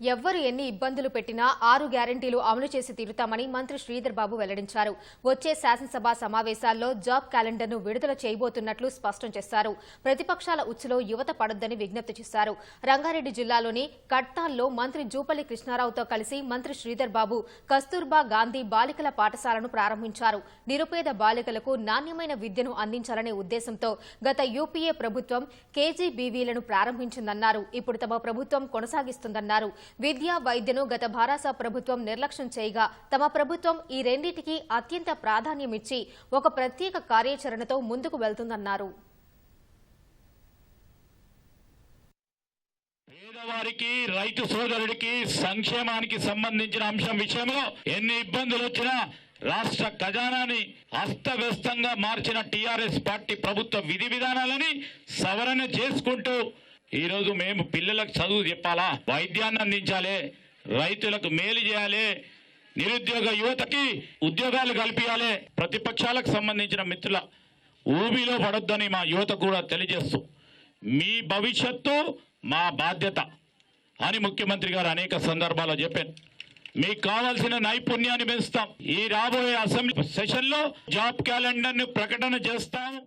ఎవ్వరు ఎన్ని ఇబ్బందులు పెట్టినా ఆరు గ్యారంటీలు అమలు చేసి తీరుతామని మంత్రి శ్రీధర్ బాబు వెల్లడించారు. వచ్చే శాసనసభ సమావేశాల్లో జాబ్ క్యాలెండర్ను విడుదల చేయబోతున్నట్లు స్పష్టం చేశారు. ప్రతిపక్షాల ఉచ్చులో యువత పడొద్దని విజ్ఞప్తి చేశారు. రంగారెడ్డి జిల్లాలోని కట్టాల్లో మంత్రి జూపల్లి కృష్ణారావుతో కలిసి మంత్రి శ్రీధర్ బాబు కస్తూర్బా గాంధీ బాలికల పాఠశాలను ప్రారంభించారు. నిరుపేద బాలికలకు నాణ్యమైన విద్యను అందించాలనే ఉద్దేశంతో గత యూపీఏ ప్రభుత్వం కేజీబీవీలను ప్రారంభించిందన్నారు. ఇప్పుడు తమ ప్రభుత్వం కొనసాగిస్తుందన్నారు. విద్య వైద్యను గత భారాస ప్రభుత్వం నిర్లక్ష్యం చేయగా తమ ప్రభుత్వం ఈ రెండింటికి అత్యంత ప్రాధాన్యమిచ్చి ఒక ప్రత్యేక కార్యాచరణతో ముందుకు వెళ్తుందన్నారు. పేదవారికి రైతు సోదరుడికి సంక్షేమానికి సంబంధించిన అంశం విషయంలో ఎన్ని ఇబ్బందులు వచ్చినా రాష్ట్ర ఖజానాని అస్తవ్యస్తంగా మార్చిన టీఆర్ఎస్ పార్టీ ప్రభుత్వ విధి విధానాలని సవరణ చేసుకుంటూ ఈరోజు మేము పిల్లలకు చదువు చెప్పాలా? వైద్యాన్ని అందించాలి. రైతులకు మేలు చేయాలి. నిరుద్యోగ యువతకి ఉద్యోగాలు కల్పించాలి ప్రతిపక్షాలకు సంబంధించిన మిత్రుల ఊబిలో పడొద్దని మా యువత కూడా తెలియజేస్తూ మీ భవిష్యత్తు మా బాధ్యత అని ముఖ్యమంత్రి గారు అనేక సందర్భాల్లో చెప్పాను మీకు కావాల్సిన నైపుణ్యాన్ని పెంచుతాం. ఈ రాబోయే అసెంబ్లీ సెషన్లో జాబ్ క్యాలెండర్ను ప్రకటన చేస్తాం.